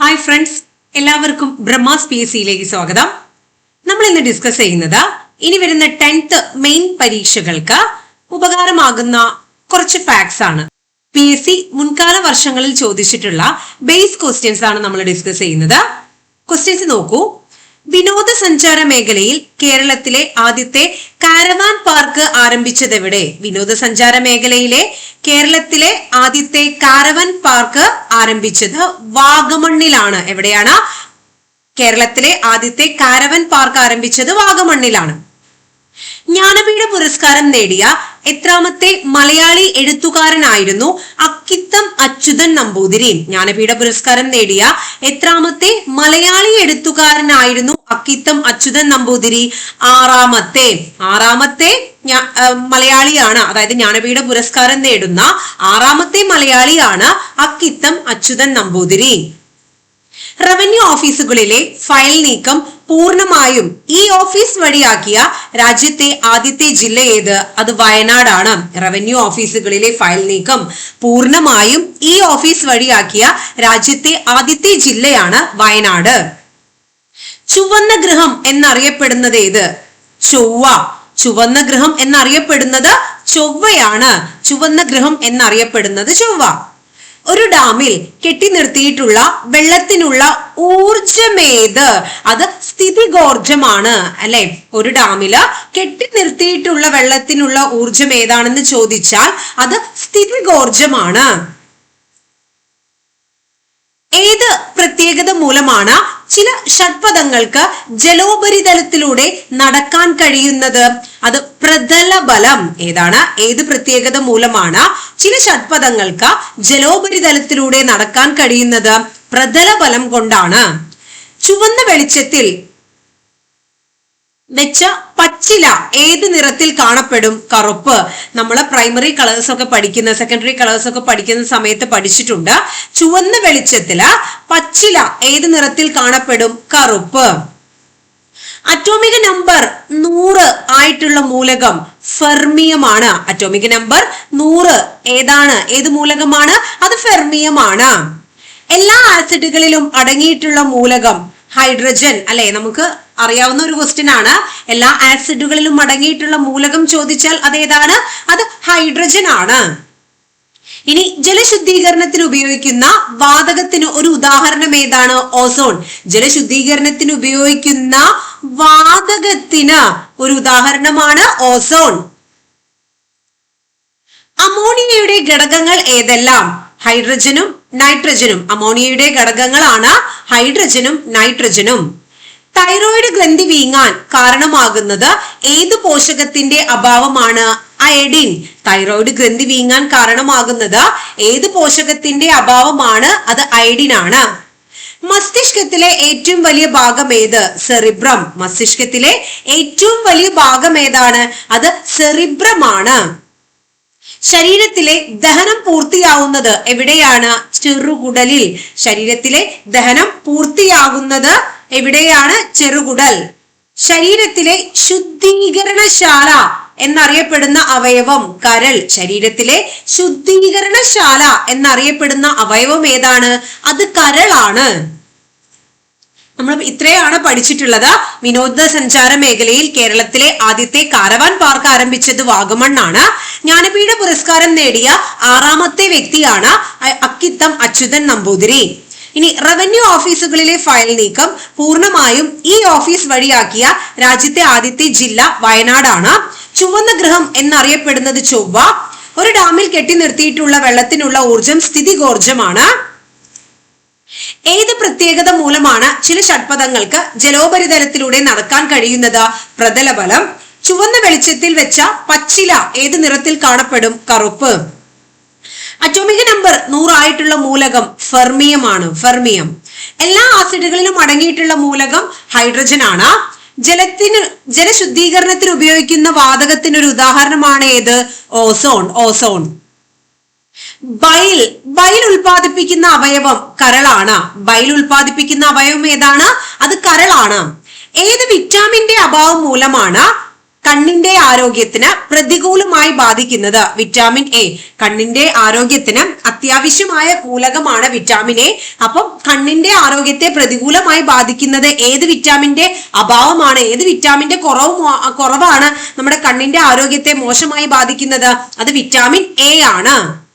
Hi friends എല്ലാവർക്കും Brahma's P S സിയിലേക്ക് സ്വാഗതം. നമ്മൾ ഇന്ന് ഡിസ്കസ് ചെയ്യുന്നത് ഇനി വരുന്ന ടെൻത്ത് മെയിൻ പരീക്ഷകൾക്ക് ഉപകാരമാകുന്ന കുറച്ച് ഫാക്ട്സ് ആണ്. പി എസ് സി മുൻകാല വർഷങ്ങളിൽ ചോദിച്ചിട്ടുള്ള ബേസ് ക്വസ്റ്റ്യൻസ് ആണ് നമ്മൾ ഡിസ്കസ് ചെയ്യുന്നത്. ക്വസ്റ്റ്യൻസ് നോക്കൂ. വിനോദസഞ്ചാര മേഖലയിൽ കേരളത്തിലെ ആദ്യത്തെ കാരവാൻ പാർക്ക് ആരംഭിച്ചത് എവിടെ വിനോദസഞ്ചാര മേഖലയിലെ കേരളത്തിലെ ആദ്യത്തെ കാരവാൻ പാർക്ക് ആരംഭിച്ചത് വാഗമണ്ണിലാണ്. എവിടെയാണ്? കേരളത്തിലെ ആദ്യത്തെ കാരവൻ പാർക്ക് ആരംഭിച്ചത് വാഗമണ്ണിലാണ്. ജ്ഞാനപീഠ പുരസ്കാരം നേടിയ എത്രാമത്തെ മലയാളി എഴുത്തുകാരനായിരുന്നു അക്കിത്തം അച്യുതൻ നമ്പൂതിരി. ജ്ഞാനപീഠ പുരസ്കാരം നേടിയ എത്രാമത്തെ മലയാളി എഴുത്തുകാരനായിരുന്നു അക്കിത്തം അച്യുതൻ നമ്പൂതിരി. ആറാമത്തെ ആറാമത്തെ മലയാളിയാണ് അതായത് ജ്ഞാനപീഠ പുരസ്കാരം നേടുന്ന ആറാമത്തെ മലയാളിയാണ് അക്കിത്തം അച്യുതൻ നമ്പൂതിരി. റവന്യൂ ഓഫീസുകളിലെ ഫയൽ നീക്കം പൂർണമായും ഈ ഓഫീസ് വഴിയാക്കിയ രാജ്യത്തെ ആദ്യത്തെ ജില്ല ഏത്? അത് വയനാടാണ്. റവന്യൂ ഓഫീസുകളിലെ ഫയൽ നീക്കം പൂർണമായും ഈ ഓഫീസ് വഴിയാക്കിയ രാജ്യത്തെ ആദ്യത്തെ ജില്ലയാണ് വയനാട്. ചുവന്ന ഗൃഹം എന്നറിയപ്പെടുന്നത് ഏത്? ചൊവ്വ. ചുവന്ന ഗൃഹം എന്നറിയപ്പെടുന്നത് ചൊവ്വയാണ്. ചുവന്ന ഗൃഹം എന്നറിയപ്പെടുന്നത് ചൊവ്വ. ഒരു ഡാമിൽ കെട്ടി നിർത്തിയിട്ടുള്ള വെള്ളത്തിനുള്ള ഊർജമേത് അത് സ്ഥിതികോർജമാണ് അല്ലെ? ഒരു ഡാമിൽ കെട്ടി നിർത്തിയിട്ടുള്ള വെള്ളത്തിനുള്ള ഊർജം ഏതാണെന്ന് ചോദിച്ചാൽ അത് സ്ഥിതികോർജമാണ് ഏത് പ്രത്യേകത മൂലമാണ് ചില ഷഡ്പദങ്ങൾക്ക് ജലോപരിതലത്തിലൂടെ നടക്കാൻ കഴിയുന്നത്. അത് പ്രതല ബലം ഏതാണ്? ഏത് പ്രത്യേകത മൂലമാണ്? ചില ഷഡ്പദങ്ങൾക്ക് ജലോപരിതലത്തിലൂടെ നടക്കാൻ കഴിയുന്നത് പ്രതല ബലം കൊണ്ടാണ്. ചുവന്ന വെളിച്ചത്തിൽ വെച്ച പച്ചില ഏത് നിറത്തിൽ കാണപ്പെടും? കറുപ്പ്. നമ്മൾ പ്രൈമറി കളേഴ്സ് ഒക്കെ പഠിക്കുന്ന സെക്കൻഡറി കളേഴ്സ് ഒക്കെ പഠിക്കുന്ന സമയത്ത് പഠിച്ചിട്ടുണ്ട്. ചുവന്ന വെളിച്ചത്തിൽ പച്ചില ഏത് നിറത്തിൽ കാണപ്പെടും? കറുപ്പ്. അറ്റോമിക നമ്പർ നൂറ് ആയിട്ടുള്ള മൂലകം ഫെർമിയമാണ് അറ്റോമിക നമ്പർ നൂറ് ഏതാണ്? ഏത് മൂലകമാണ്? അത് ഫെർമിയമാണ് എല്ലാ ആസിഡുകളിലും അടങ്ങിയിട്ടുള്ള മൂലകം ഹൈഡ്രജൻ അല്ലെ? നമുക്ക് അറിയാവുന്ന ഒരു ക്വസ്റ്റ്യൻ ആണ്. എല്ലാ ആസിഡുകളിലും അടങ്ങിയിട്ടുള്ള മൂലകം ചോദിച്ചാൽ അതേതാണ്? അത് ഹൈഡ്രജൻ ആണ്. ഇനി ജലശുദ്ധീകരണത്തിന് ഉപയോഗിക്കുന്ന വാതകത്തിന് ഒരു ഉദാഹരണം ഏതാണ്? ഓസോൺ ജലശുദ്ധീകരണത്തിന് ഉപയോഗിക്കുന്ന വാതകത്തിന് ഒരു ഉദാഹരണമാണ് ഓസോൺ അമോണിയയുടെ ഘടകങ്ങൾ ഏതെല്ലാം? ഹൈഡ്രജനും നൈട്രജനും. അമോണിയയുടെ ഘടകങ്ങളാണ് ഹൈഡ്രജനും നൈട്രജനും. തൈറോയിഡ് ഗ്രന്ഥി വീങ്ങാൻ കാരണമാകുന്നത് ഏത് പോഷകത്തിന്റെ അഭാവമാണ്? അയഡിൻ. തൈറോയിഡ് ഗ്രന്ഥി വീങ്ങാൻ കാരണമാകുന്നത് ഏത് പോഷകത്തിന്റെ അഭാവമാണ്? അത് അയഡിൻ ആണ്. മസ്തിഷ്കത്തിലെ ഏറ്റവും വലിയ ഭാഗം ഏത്? സെറിബ്രം. മസ്തിഷ്കത്തിലെ ഏറ്റവും വലിയ ഭാഗം ഏതാണ്? അത് സെറിബ്രമാണ്. ശരീരത്തിലെ ദഹനം പൂർത്തിയാവുന്നത് എവിടെയാണ്? ചെറുകുടലിൽ. ശരീരത്തിലെ ദഹനം പൂർത്തിയാകുന്നത് എവിടെയാണ്? ചെറുകുടൽ. ശരീരത്തിലെ ശുദ്ധീകരണശാല എന്നറിയപ്പെടുന്ന അവയവം കരൾ. ശരീരത്തിലെ ശുദ്ധീകരണശാല എന്നറിയപ്പെടുന്ന അവയവം ഏതാണ്? അത് കരളാണ്. നമ്മൾ ഇത്രയാണ് പഠിച്ചിട്ടുള്ളത്. വിനോദസഞ്ചാര മേഖലയിൽ കേരളത്തിലെ ആദ്യത്തെ കാരവാൻ പാർക്ക് ആരംഭിച്ചത് വാഗമണ്ണാണ്. ജ്ഞാനപീഠ പുരസ്കാരം നേടിയ ആറാമത്തെ വ്യക്തിയാണ് അക്കിത്തം അച്യുതൻ നമ്പൂതിരി. ഇനി റവന്യൂ ഓഫീസുകളിലെ ഫയൽ നീക്കം പൂർണമായും ഈ ഓഫീസ് വഴിയാക്കിയ രാജ്യത്തെ ആദ്യത്തെ ജില്ല വയനാടാണ്. ചുവന്ന ഗൃഹം എന്നറിയപ്പെടുന്നത് ചൊവ്വ. ഒരു ഡാമിൽ കെട്ടി നിർത്തിയിട്ടുള്ള വെള്ളത്തിനുള്ള ഊർജം സ്ഥിതികോർജമാണ് ഏത് പ്രത്യേകത മൂലമാണ് ചില ഷഡ്പഥങ്ങൾക്ക് ജലോപരിതലത്തിലൂടെ നടക്കാൻ കഴിയുന്നത്? പ്രതലബലം. ചുവന്ന വെളിച്ചത്തിൽ വെച്ച പച്ചില ഏത് നിറത്തിൽ കാണപ്പെടും? കറുപ്പ്. അറ്റോമിക നമ്പർ നൂറായിട്ടുള്ള മൂലകം ഫെർമിയമാണ്. ഫെർമിയം. എല്ലാ ആസിഡുകളിലും അടങ്ങിയിട്ടുള്ള മൂലകം ഹൈഡ്രജൻ ആണ്. ജലത്തിന് ജലശുദ്ധീകരണത്തിന് ഉപയോഗിക്കുന്ന വാതകത്തിനൊരു ഉദാഹരണമാണ് ഏത്? ഓസോൺ. ഓസോൺ. ബൈൽ ബൈൽ ഉൽപാദിപ്പിക്കുന്ന അവയവം കരളാണ്. ബൈൽ ഉൽപാദിപ്പിക്കുന്ന അവയവം ഏതാണ്? അത് കരളാണ്. ഏത് വിറ്റാമിന്റെ അഭാവം മൂലമാണ് കണ്ണിന്റെ ആരോഗ്യത്തിന് പ്രതികൂലമായി ബാധിക്കുന്നത്? Vitamin A. കണ്ണിന്റെ ആരോഗ്യത്തിന് അത്യാവശ്യമായ മൂലകമാണ് വിറ്റാമിൻ എ. അപ്പം കണ്ണിന്റെ ആരോഗ്യത്തെ പ്രതികൂലമായി ബാധിക്കുന്നത് ഏത് വിറ്റാമിന്റെ അഭാവമാണ്? ഏത് വിറ്റാമിന്റെ കുറവ് കുറവാണ് നമ്മുടെ കണ്ണിന്റെ ആരോഗ്യത്തെ മോശമായി ബാധിക്കുന്നത്? അത് വിറ്റാമിൻ എ ആണ്.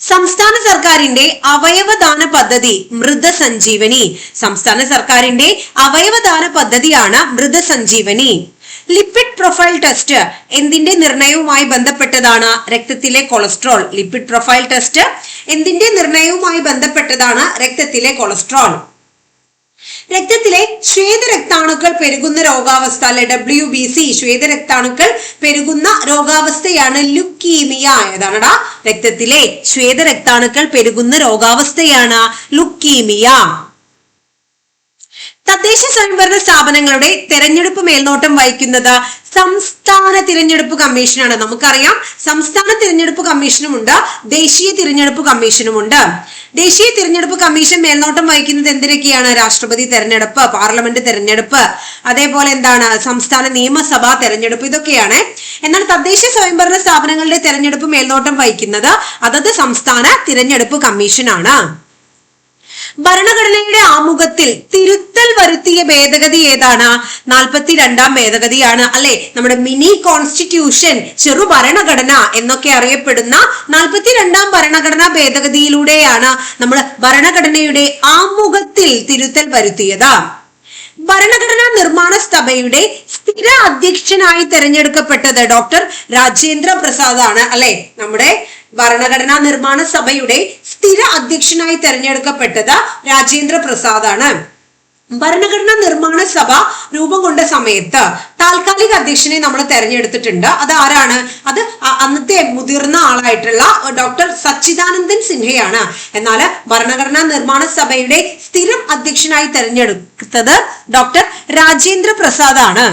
സംസ്ഥാന സർക്കാരിന്റെ അവയവദാന പദ്ധതി മൃതസഞ്ജീവനി. സംസ്ഥാന സർക്കാരിന്റെ അവയവദാന പദ്ധതിയാണ് മൃതസഞ്ജീവനി. ലിപ്പിഡ് പ്രൊഫൈൽ ടെസ്റ്റ് എന്തിന്റെ നിർണയവുമായി ബന്ധപ്പെട്ടതാണ് രക്തത്തിലെ കൊളസ്ട്രോൾ. ലിപ്പിഡ് പ്രൊഫൈൽ ടെസ്റ്റ് എന്തിന്റെ നിർണയവുമായി ബന്ധപ്പെട്ടതാണ് രക്തത്തിലെ കൊളസ്ട്രോൾ. രക്തത്തിലെ ശ്വേതരക്താണുക്കൾ പെരുകുന്ന രോഗാവസ്ഥ അല്ലെ? ഡബ്ല്യു ബി സി ശ്വേതരക്താണുക്കൾ പെരുകുന്ന രോഗാവസ്ഥയാണ് ലുക്കീമിയ ഏതാണടാ? രക്തത്തിലെ ശ്വേതരക്താണുക്കൾ പെരുകുന്ന രോഗാവസ്ഥയാണ് ലുക്കീമിയ. തദ്ദേശ സ്വയംഭരണ സ്ഥാപനങ്ങളുടെ തെരഞ്ഞെടുപ്പ് മേൽനോട്ടം വഹിക്കുന്നത് സംസ്ഥാന തിരഞ്ഞെടുപ്പ് കമ്മീഷനാണ്. നമുക്കറിയാം സംസ്ഥാന തിരഞ്ഞെടുപ്പ് കമ്മീഷനും ഉണ്ട് ദേശീയ തിരഞ്ഞെടുപ്പ് കമ്മീഷനും ഉണ്ട് ദേശീയ തിരഞ്ഞെടുപ്പ് കമ്മീഷൻ മേൽനോട്ടം വഹിക്കുന്നത് എന്തിനൊക്കെയാണ്? രാഷ്ട്രപതി തെരഞ്ഞെടുപ്പ് പാർലമെന്റ് തെരഞ്ഞെടുപ്പ് അതേപോലെ എന്താണ്? സംസ്ഥാന നിയമസഭാ തെരഞ്ഞെടുപ്പ് ഇതൊക്കെയാണ്. എന്നാൽ തദ്ദേശ സ്വയംഭരണ സ്ഥാപനങ്ങളുടെ തെരഞ്ഞെടുപ്പ് മേൽനോട്ടം വഹിക്കുന്നത് അതത് സംസ്ഥാന തിരഞ്ഞെടുപ്പ് കമ്മീഷനാണ്. ഭരണഘടനയുടെ ആമുഖത്തിൽ തിരുത്തൽ വരുത്തിയ ഭേദഗതി ഏതാണ്? നാൽപ്പത്തി രണ്ടാം ഭേദഗതിയാണ്. അല്ലെ? നമ്മുടെ മിനി കോൺസ്റ്റിറ്റ്യൂഷൻ ചെറു ഭരണഘടന എന്നൊക്കെ അറിയപ്പെടുന്ന നാൽപ്പത്തി രണ്ടാം ഭരണഘടനാ ഭേദഗതിയിലൂടെയാണ് നമ്മൾ ഭരണഘടനയുടെ ആമുഖത്തിൽ തിരുത്തൽ വരുത്തിയത്. ഭരണഘടനാ നിർമ്മാണ സഭയുടെ സ്ഥിര അധ്യക്ഷനായി തെരഞ്ഞെടുക്കപ്പെട്ടത് ഡോക്ടർ രാജേന്ദ്ര പ്രസാദ് ആണ് അല്ലെ? നമ്മുടെ ഭരണഘടനാ നിർമ്മാണ സഭയുടെ സ്ഥിര അധ്യക്ഷനായി തെരഞ്ഞെടുക്കപ്പെട്ടത് രാജേന്ദ്ര പ്രസാദ് ആണ് ഭരണഘടനാ നിർമ്മാണ സഭ രൂപം കൊണ്ട സമയത്ത് താൽക്കാലിക അധ്യക്ഷനെ നമ്മൾ തെരഞ്ഞെടുത്തിട്ടുണ്ട്. അത് ആരാണ്? അത് അന്നത്തെ മുതിർന്ന ആളായിട്ടുള്ള ഡോക്ടർ സച്ചിദാനന്ദൻ സിൻഹയാണ്. എന്നാൽ ഭരണഘടനാ നിർമ്മാണ സഭയുടെ സ്ഥിരം അധ്യക്ഷനായി തെരഞ്ഞെടുത്തത് ഡോക്ടർ രാജേന്ദ്ര പ്രസാദ് ആണ്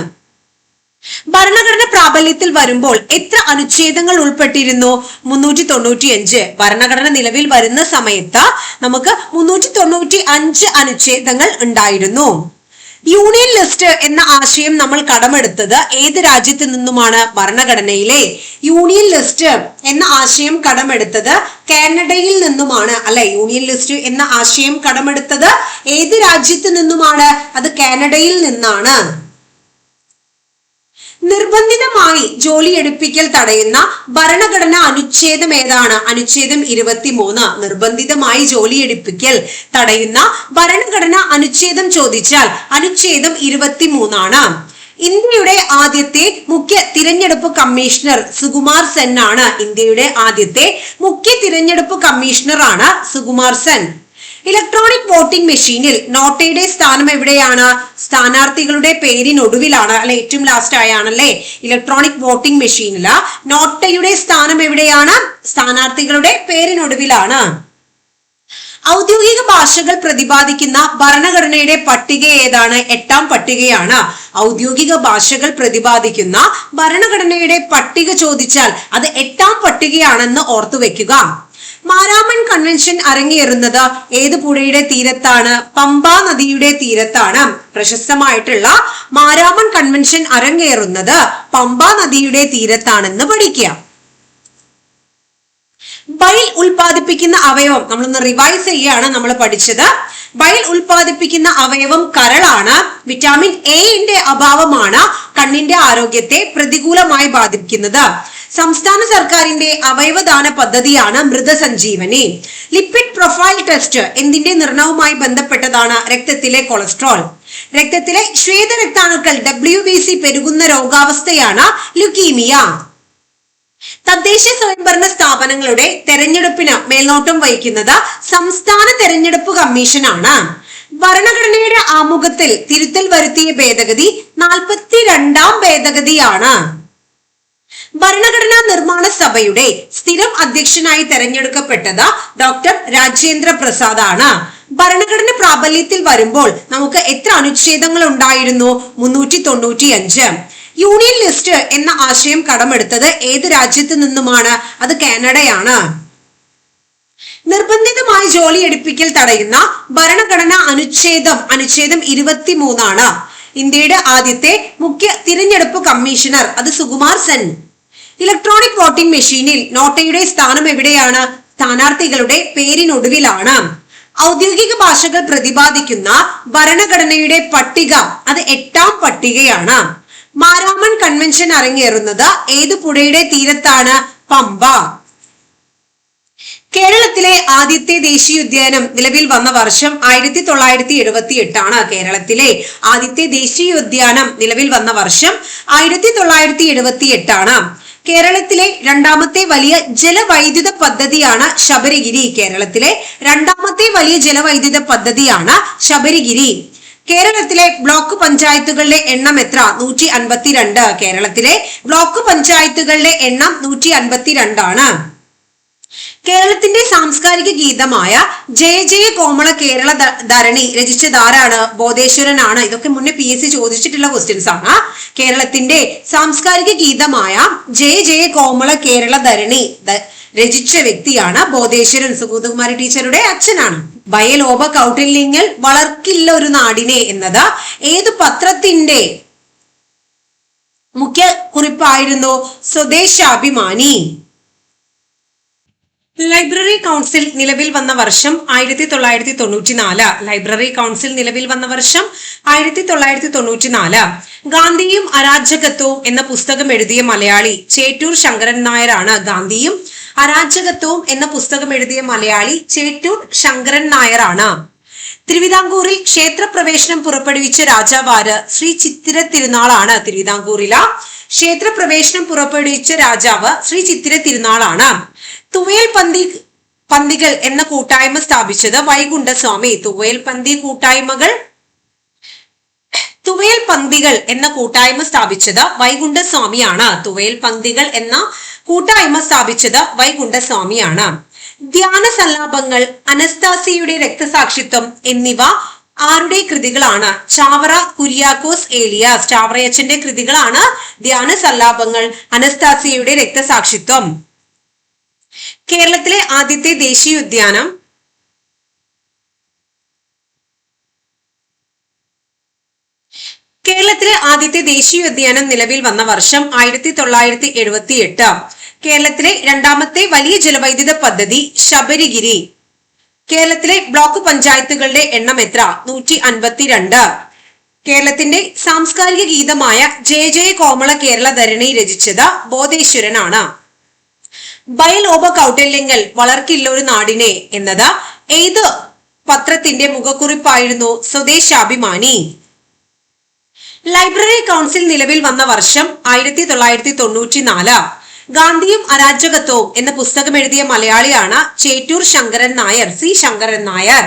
ഭരണഘടന പ്രാബല്യത്തിൽ വരുമ്പോൾ എത്ര അനുച്ഛേദങ്ങൾ ഉൾപ്പെട്ടിരുന്നു? മുന്നൂറ്റി തൊണ്ണൂറ്റി അഞ്ച് ഭരണഘടന നിലവിൽ വരുന്ന സമയത്ത് നമുക്ക് മുന്നൂറ്റി തൊണ്ണൂറ്റി അഞ്ച് അനുച്ഛേദങ്ങൾ ഉണ്ടായിരുന്നു. യൂണിയൻ ലിസ്റ്റ് എന്ന ആശയം നമ്മൾ കടമെടുത്തത് ഏത് രാജ്യത്ത് നിന്നുമാണ് ഭരണഘടനയിലെ? യൂണിയൻ ലിസ്റ്റ് എന്ന ആശയം കടമെടുത്തത് കാനഡയിൽ നിന്നുമാണ്. അല്ലെ യൂണിയൻ ലിസ്റ്റ് എന്ന ആശയം കടമെടുത്തത് ഏത് രാജ്യത്ത് നിന്നുമാണ്? അത് കാനഡയിൽ നിന്നാണ്. നിർബന്ധിതമായി ജോലി എടുപ്പിക്കൽ തടയുന്ന ഭരണഘടന അനുച്ഛേദം ഏതാണ്? അനുച്ഛേദം ഇരുപത്തിമൂന്ന്. നിർബന്ധിതമായി ജോലി എടുപ്പിക്കൽ തടയുന്ന ഭരണഘടന അനുച്ഛേദം ചോദിച്ചാൽ അനുച്ഛേദം ഇരുപത്തിമൂന്നാണ്. ഇന്ത്യയുടെ ആദ്യത്തെ മുഖ്യ തിരഞ്ഞെടുപ്പ് കമ്മീഷണർ സുകുമാർ സെൻ ആണ് ഇന്ത്യയുടെ ആദ്യത്തെ മുഖ്യ തിരഞ്ഞെടുപ്പ് കമ്മീഷണർ ആണ് സുകുമാർ സെൻ. ഇലക്ട്രോണിക് വോട്ടിംഗ് മെഷീനിൽ നോട്ടയുടെ സ്ഥാനം എവിടെയാണ്? സ്ഥാനാർത്ഥികളുടെ പേരിനൊടുവിലാണ് അല്ലെ? ഏറ്റവും ലാസ്റ്റ് ആയാണല്ലേ? ഇലക്ട്രോണിക് വോട്ടിംഗ് മെഷീനിൽ നോട്ടയുടെ സ്ഥാനം എവിടെയാണ്? സ്ഥാനാർത്ഥികളുടെ പേരിനൊടുവിലാണ്. ഔദ്യോഗിക ഭാഷകൾ പ്രതിപാദിക്കുന്ന ഭരണഘടനയുടെ പട്ടിക ഏതാണ്? എട്ടാം പട്ടികയാണ്. ഔദ്യോഗിക ഭാഷകൾ പ്രതിപാദിക്കുന്ന ഭരണഘടനയുടെ പട്ടിക ചോദിച്ചാൽ അത് എട്ടാം പട്ടികയാണെന്ന് ഓർത്തു വെക്കുക മാരാമൺ കൺവെൻഷൻ അരങ്ങേറുന്നത് ഏത് പുഴയുടെ തീരത്താണ്? പമ്പ നദിയുടെ തീരത്താണ്. പ്രശസ്തമായിട്ടുള്ള മാരാമൺ കൺവെൻഷൻ അരങ്ങേറുന്നത് പമ്പ നദിയുടെ തീരത്താണെന്ന് പഠിക്കുക ബൈൽ ഉൽപാദിപ്പിക്കുന്ന അവയവം നമ്മളൊന്ന് റിവൈസ് ചെയ്യാണ് നമ്മൾ പഠിച്ചത്. ബൈൽ ഉൽപാദിപ്പിക്കുന്ന അവയവം കരളാണ്. വിറ്റാമിൻ എന്റെ അഭാവമാണ് കണ്ണിന്റെ ആരോഗ്യത്തെ പ്രതികൂലമായി ബാധിക്കുന്നത്. സംസ്ഥാന സർക്കാരിന്റെ അവയവദാന പദ്ധതിയാണ് മൃതസഞ്ജീവനി. ലിപ്പിഡ് പ്രൊഫൈൽ ടെസ്റ്റ് എന്തിന്റെ നിർണയവുമായി ബന്ധപ്പെട്ടതാണ് രക്തത്തിലെ കൊളസ്ട്രോൾ രക്തത്തിലെ ശ്വേതരക്താണുക്കൾ ഡബ്ല്യു ബി സി പെരുകുന്ന രോഗാവസ്ഥയാണ് ലുക്കീമിയ തദ്ദേശ സ്വയംഭരണ സ്ഥാപനങ്ങളുടെ തെരഞ്ഞെടുപ്പിന് മേൽനോട്ടം വഹിക്കുന്നത് സംസ്ഥാന തെരഞ്ഞെടുപ്പ് കമ്മീഷനാണ്. ഭരണഘടനയുടെ ആമുഖത്തിൽ തിരുത്തൽ വരുത്തിയ ഭേദഗതി നാൽപ്പത്തിരണ്ടാം ഭേദഗതിയാണ്. ഭരണഘടനാ നിർമ്മാണ സഭയുടെ സ്ഥിരം അധ്യക്ഷനായി തെരഞ്ഞെടുക്കപ്പെട്ടത് ഡോക്ടർ രാജേന്ദ്ര പ്രസാദ് ആണ്. ഭരണഘടന പ്രാബല്യത്തിൽ വരുമ്പോൾ നമുക്ക് എത്ര അനുച്ഛേദങ്ങൾ ഉണ്ടായിരുന്നു? മുന്നൂറ്റി തൊണ്ണൂറ്റി അഞ്ച് യൂണിയൻ ലിസ്റ്റ് എന്ന ആശയം കടമെടുത്തത് ഏത് രാജ്യത്ത് നിന്നുമാണ്? അത് കാനഡയാണ്. നിർബന്ധിതമായി ജോലി എടുപ്പിക്കൽ തടയുന്ന ഭരണഘടന അനുച്ഛേദം അനുച്ഛേദം ഇരുപത്തിമൂന്നാണ്. ഇന്ത്യയുടെ ആദ്യത്തെ മുഖ്യ തിരഞ്ഞെടുപ്പ് കമ്മീഷണർ അത് സുകുമാർ സെൻ. ഇലക്ട്രോണിക് വോട്ടിംഗ് മെഷീനിൽ നോട്ടയുടെ സ്ഥാനം എവിടെയാണ്? സ്ഥാനാർത്ഥികളുടെ പേരിനൊടുവിലാണ്. ഔദ്യോഗിക ഭാഷകൾ പ്രതിപാദിക്കുന്ന ഭരണഘടനയുടെ പട്ടിക അത് എട്ടാം പട്ടികയാണ്. മാരാമൺ കൺവെൻഷൻ അരങ്ങേറുന്നത് ഏത് പുഴയുടെ തീരത്താണ്? പമ്പ. കേരളത്തിലെ ആദ്യത്തെ ദേശീയോദ്യാനം നിലവിൽ വന്ന വർഷം ആയിരത്തി തൊള്ളായിരത്തി എഴുപത്തി എട്ടാണ് കേരളത്തിലെ ആദ്യത്തെ ദേശീയോദ്യാനം നിലവിൽ വന്ന വർഷം ആയിരത്തി തൊള്ളായിരത്തി എഴുപത്തി എട്ടാണ് കേരളത്തിലെ രണ്ടാമത്തെ വലിയ ജലവൈദ്യുത പദ്ധതിയാണ് ശബരിഗിരി. കേരളത്തിലെ രണ്ടാമത്തെ വലിയ ജലവൈദ്യുത പദ്ധതിയാണ് ശബരിഗിരി. കേരളത്തിലെ ബ്ലോക്ക് പഞ്ചായത്തുകളുടെ എണ്ണം എത്ര? നൂറ്റി അൻപത്തിരണ്ട്. കേരളത്തിലെ ബ്ലോക്ക് പഞ്ചായത്തുകളുടെ എണ്ണം നൂറ്റി അൻപത്തിരണ്ടാണ്. കേരളത്തിന്റെ സാംസ്കാരിക ഗീതമായ ജയ ജയ കോമള കേരള ധരണി രചിച്ചത് ആരാണ് ബോധേശ്വരനാണ്. ഇതൊക്കെ മുന്നേ പി എസ് സി ചോദിച്ചിട്ടുള്ള ക്വസ്റ്റ്യൻസ് ആണ്. കേരളത്തിന്റെ സാംസ്കാരിക ഗീതമായ ജയ ജയ കോമള കേരള ധരണി രചിച്ച വ്യക്തിയാണ് ബോധേശ്വരൻ. സുഗതകുമാരി ടീച്ചറുടെ അച്ഛനാണ്. ഭയലോപ കൗട്ടില്യങ്ങൾ വളർക്കില്ല ഒരു നാടിനെ എന്നത് ഏത് പത്രത്തിന്റെ മുഖ്യ കുറിപ്പായിരുന്നു? സ്വദേശാഭിമാനി. ലൈബ്രറി കൗൺസിൽ നിലവിൽ വന്ന വർഷം ആയിരത്തി തൊള്ളായിരത്തി തൊണ്ണൂറ്റി നാല് ലൈബ്രറി കൗൺസിൽ നിലവിൽ വന്ന വർഷം ആയിരത്തി തൊള്ളായിരത്തി തൊണ്ണൂറ്റി നാല് ഗാന്ധിയും അരാജകത്വവും എന്ന പുസ്തകം എഴുതിയ മലയാളി ചേറ്റൂർ ശങ്കരൻ നായരാണ് ഗാന്ധിയും. അരാജകത്വവും എന്ന പുസ്തകം എഴുതിയ മലയാളി ചേറ്റൂർ ശങ്കരൻ നായരാണ്. തിരുവിതാംകൂറിൽ ക്ഷേത്രപ്രവേശനം പുറപ്പെടുവിച്ച രാജാവാര് ശ്രീ ചിത്തിര തിരുനാളാണ് തിരുവിതാംകൂറില. ക്ഷേത്രപ്രവേശനം പുറപ്പെടുവിച്ച രാജാവ് ശ്രീ ചിത്തിര തിരുനാളാണ്. തുവയൽ പന്തി പന്തികൾ എന്ന കൂട്ടായ്മ സ്ഥാപിച്ചത് വൈകുണ്ഠസ്വാമി. തുവയൽ പന്തി കൂട്ടായ്മകൾ തുവയൽ പന്തികൾ എന്ന കൂട്ടായ്മ സ്ഥാപിച്ചത് വൈകുണ്ഠസ്വാമിയാണ്. തുവയൽ പന്തികൾ എന്ന കൂട്ടായ്മ സ്ഥാപിച്ചത് വൈകുണ്ഠസ്വാമിയാണ്. ധ്യാന സല്ലാപങ്ങൾ അനസ്താസിയുടെ രക്തസാക്ഷിത്വം എന്നിവ ആരുടെ കൃതികളാണ്? ചാവറ കുര്യാക്കോസ് ഏലിയാസ്. ചാവറയച്ചന്റെ കൃതികളാണ് ധ്യാന സല്ലാപങ്ങൾ അനസ്താസിയുടെ രക്തസാക്ഷിത്വം. കേരളത്തിലെ ആദ്യത്തെ ദേശീയ ഉദ്യാനം? കേരളത്തിലെ ആദ്യത്തെ ദേശീയ ഉദ്യാനം നിലവിൽ വന്ന വർഷം ആയിരത്തി തൊള്ളായിരത്തി എഴുപത്തി എട്ട് കേരളത്തിലെ രണ്ടാമത്തെ വലിയ ജലവൈദ്യുത പദ്ധതി ശബരിഗിരി. കേരളത്തിലെ ബ്ലോക്ക് പഞ്ചായത്തുകളുടെ എണ്ണം എത്ര? നൂറ്റി അൻപത്തിരണ്ട് കേരളത്തിന്റെ സാംസ്കാരിക ഗീതമായ ജയ ജയ കോമള കേരള ധരണി രചിച്ചത് ബോധേശ്വരനാണ്. ബയലോപ കൗട്ടില്യങ്ങൾ വളർക്കില്ല ഒരു നാടിനെ എന്നത് ഏത് പത്രത്തിന്റെ മുഖക്കുറിപ്പായിരുന്നു സ്വദേശാഭിമാനി ലൈബ്രറി കൗൺസിൽ നിലവിൽ വന്ന വർഷം ആയിരത്തി തൊള്ളായിരത്തി തൊണ്ണൂറ്റി നാല് ഗാന്ധിയും അരാജകത്വവും എന്ന പുസ്തകം എഴുതിയ മലയാളിയാണ് ചേറ്റൂർ ശങ്കരൻ നായർ സി ശങ്കരൻ നായർ.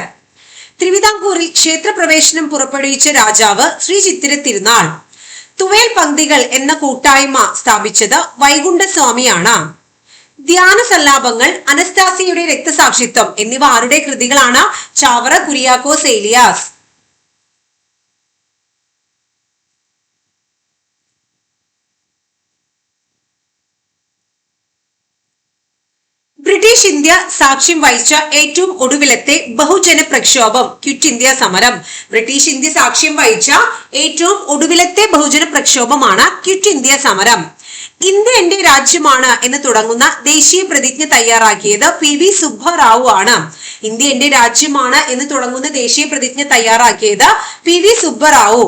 തിരുവിതാംകൂറിൽ ക്ഷേത്രപ്രവേശനം പുറപ്പെടുവിച്ച രാജാവ് ശ്രീ ചിത്തിര തിരുനാൾ. തുവേൽ പങ്ക്തികൾ എന്ന കൂട്ടായ്മ സ്ഥാപിച്ചത് വൈകുണ്ഠസ്വാമിയാണ്. ധ്യാന സല്ലാപങ്ങൾ അനസ്താസിയുടെ രക്തസാക്ഷിത്വം എന്നിവ ആരുടെ കൃതികളാണ്? ചാവറ കുരിയാക്കോ ഏലിയാസ് ബ്രിട്ടീഷ് ഇന്ത്യ സാക്ഷ്യം വഹിച്ച ഏറ്റവും ഒടുവിലത്തെ ബഹുജന പ്രക്ഷോഭം ക്വിറ്റ് ഇന്ത്യ സമരം. ബ്രിട്ടീഷ് ഇന്ത്യ സാക്ഷ്യം വഹിച്ച ഏറ്റവും ഒടുവിലത്തെ ബഹുജന പ്രക്ഷോഭമാണ് ക്വിറ്റ് ഇന്ത്യ സമരം. ഇന്ത്യ എന്റെ രാജ്യമാണ് എന്ന് തുടങ്ങുന്ന ദേശീയ പ്രതിജ്ഞ തയ്യാറാക്കിയത് പി വി സുബ്ബറാവു ആണ്. ഇന്ത്യ എന്റെ രാജ്യമാണ് എന്ന് തുടങ്ങുന്ന ദേശീയ പ്രതിജ്ഞ തയ്യാറാക്കിയത് പി വി സുബ്ബറാവു.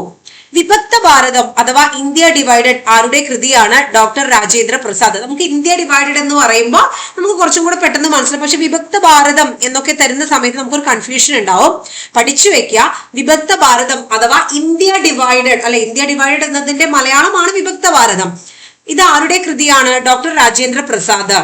വിഭക്ത ഭാരതം അഥവാ ഇന്ത്യ ഡിവൈഡഡ് ആരുടെ കൃതിയാണ് ഡോക്ടർ രാജേന്ദ്ര പ്രസാദ്? നമുക്ക് ഇന്ത്യ ഡിവൈഡഡ് എന്ന് പറയുമ്പോൾ നമുക്ക് കുറച്ചും കൂടെ പെട്ടെന്ന് മനസ്സിലാവും. പക്ഷെ വിഭക്ത ഭാരതം എന്നൊക്കെ തരുന്ന സമയത്ത് നമുക്കൊരു കൺഫ്യൂഷൻ ഉണ്ടാവും. പഠിച്ചു വെക്കുക വിഭക്ത ഭാരതം അഥവാ ഇന്ത്യ ഡിവൈഡഡ് അല്ലെ ഇന്ത്യ ഡിവൈഡഡ് എന്നതിന്റെ മലയാളമാണ് വിഭക്ത ഭാരതം. ഇത് ആരുടെ കൃതിയാണ് ഡോക്ടർ രാജേന്ദ്ര പ്രസാദ്?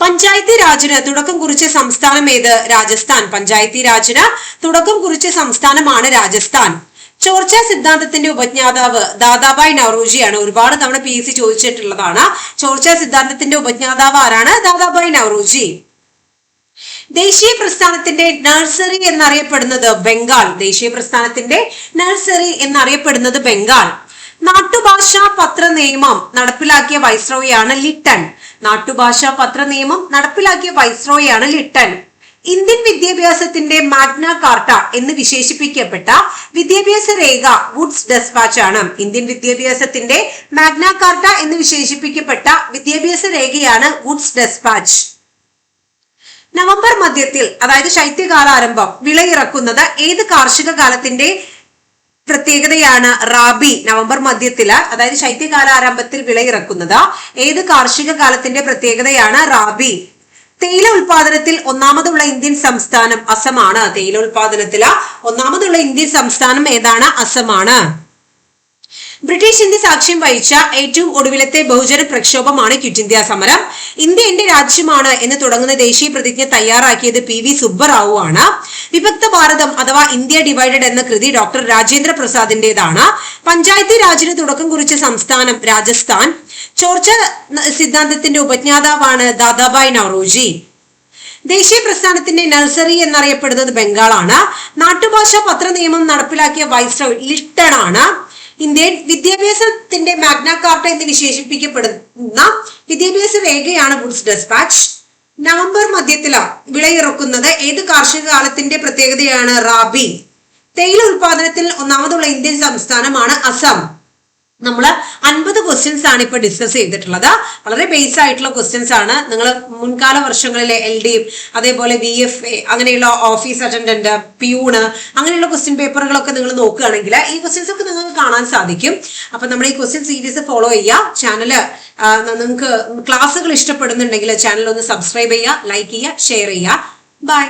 പഞ്ചായത്തി രാജിന് തുടക്കം കുറിച്ച സംസ്ഥാനം ഏത്? രാജസ്ഥാൻ. പഞ്ചായത്തി രാജിന് തുടക്കം കുറിച്ച സംസ്ഥാനമാണ് രാജസ്ഥാൻ. ചോർച്ച സിദ്ധാന്തത്തിന്റെ ഉപജ്ഞാതാവ് ദാദാബായ് നവറോജിയാണ്. ഒരുപാട് തവണ പി എസ് സി ചോദിച്ചിട്ടുള്ളതാണ്. ചോർച്ച സിദ്ധാന്തത്തിന്റെ ഉപജ്ഞാതാവ് ആരാണ്? ദാദാബായ് നവറോജി. ദേശീയ പ്രസ്ഥാനത്തിന്റെ നഴ്സറി എന്നറിയപ്പെടുന്നത് ബംഗാൾ. ദേശീയ പ്രസ്ഥാനത്തിന്റെ നഴ്സറി എന്നറിയപ്പെടുന്നത് ബംഗാൾ. നാട്ടുഭാഷാ പത്ര നിയമം നടപ്പിലാക്കിയ വൈസ്രോയാണ് ലിട്ടൺ. നാട്ടുഭാഷ പത്ര നിയമം നടപ്പിലാക്കിയ വൈസ്രോയാണ് ലിട്ടൺ. ഇന്ത്യൻ വിദ്യാഭ്യാസത്തിന്റെ മാഗ്ന കാർട്ട എന്ന് വിശേഷിപ്പിക്കപ്പെട്ട വിദ്യാഭ്യാസ രേഖ വുഡ്സ് ഡെസ്പാച്ച് ആണ്. ഇന്ത്യൻ വിദ്യാഭ്യാസത്തിന്റെ മാഗ്ന കാർട്ട എന്ന് വിശേഷിപ്പിക്കപ്പെട്ട വിദ്യാഭ്യാസ രേഖയാണ് വുഡ്സ് ഡെസ്പാച്ച്. നവംബർ മധ്യത്തിൽ അതായത് ശൈത്യകാലാരംഭം വിളയിറക്കുന്നത് ഏത് കാർഷിക കാലത്തിന്റെ പ്രത്യേകതയാണ് റാബി നവംബർ മധ്യത്തിൽ അതായത് ശൈത്യകാല ആരംഭത്തിൽ വിളയിറക്കുന്നത്. ഏത് കാർഷിക കാലത്തിന്റെ പ്രത്യേകതയാണ് റാബി? തേയില ഉൽപാദനത്തിൽ ഒന്നാമതുള്ള ഇന്ത്യൻ സംസ്ഥാനം അസമാണ്. തേയില ഉൽപാദനത്തിൽ ഒന്നാമതുള്ള ഇന്ത്യൻ സംസ്ഥാനം ഏതാണ്? അസമാണ്. ബ്രിട്ടീഷ് ഇന്ത്യ സാക്ഷ്യം വഹിച്ച ഏറ്റവും ഒടുവിലത്തെ ബഹുജന പ്രക്ഷോഭമാണ് ക്വിറ്റ് ഇന്ത്യ സമരം. ഇന്ത്യ എന്റെ രാജ്യമാണ് എന്ന് തുടങ്ങുന്ന ദേശീയ പ്രതിജ്ഞ തയ്യാറാക്കിയത് പി വി സുബ്ബറാവു ആണ്. വിഭക്ത ഭാരതം അഥവാ ഇന്ത്യ ഡിവൈഡഡ് എന്ന കൃതി ഡോക്ടർ രാജേന്ദ്ര പ്രസാദിന്റേതാണ്. പഞ്ചായത്തി രാജിന് തുടക്കം കുറിച്ച സംസ്ഥാനം രാജസ്ഥാൻ. ചോർച്ച സിദ്ധാന്തത്തിന്റെ ഉപജ്ഞാതാവാണ് ദാദാബായ് നവറോജി ദേശീയ പ്രസ്ഥാനത്തിന്റെ നഴ്സറി എന്നറിയപ്പെടുന്നത് ബംഗാളാണ്. നാട്ടുഭാഷ പത്ര നിയമം നടപ്പിലാക്കിയ വൈസ്രോ ലിട്ടൺ ആണ്. ഇന്ത്യൻ വിദ്യാഭ്യാസത്തിന്റെ മാഗ്ന കാർട്ട എന്ന് വിശേഷിപ്പിക്കപ്പെടുന്ന വിദ്യാഭ്യാസ രേഖയാണ് ഗുഡ്സ് ഡെസ്പാച്ച്. നവംബർ മധ്യത്തില വിളയിറക്കുന്നത്. ഏത് കാർഷിക കാലത്തിന്റെ പ്രത്യേകതയാണ് റാബി? തേയില ഉൽപാദനത്തിൽ ഒന്നാമതുള്ള ഇന്ത്യൻ സംസ്ഥാനമാണ് അസം. നമ്മൾ അൻപത് ക്വസ്റ്റ്യൻസ് ആണ് ഇപ്പൊ ഡിസ്കസ് ചെയ്തിട്ടുള്ളത്. വളരെ ബേസ് ആയിട്ടുള്ള ക്വസ്റ്റ്യൻസ് ആണ്. നിങ്ങൾ മുൻകാല വർഷങ്ങളിലെ എൽ ഡി അതേപോലെ വി എഫ് എ അങ്ങനെയുള്ള ഓഫീസ് അറ്റൻഡന്റ് പ്യൂണ് അങ്ങനെയുള്ള ക്വസ്റ്റ്യൻ പേപ്പറുകളൊക്കെ നിങ്ങൾ നോക്കുകയാണെങ്കിൽ ഈ ക്വസ്റ്റ്യൻസ് ഒക്കെ നിങ്ങൾക്ക് കാണാൻ സാധിക്കും. അപ്പൊ നമ്മൾ ഈ ക്വസ്റ്റ്യൻ സീരീസ് ഫോളോ ചെയ്യുക. ചാനൽ നിങ്ങൾക്ക് ക്ലാസ്സുകൾ ഇഷ്ടപ്പെടുന്നുണ്ടെങ്കിൽ ചാനൽ ഒന്ന് സബ്സ്ക്രൈബ് ചെയ്യുക ലൈക്ക് ചെയ്യുക ഷെയർ ചെയ്യുക. ബൈ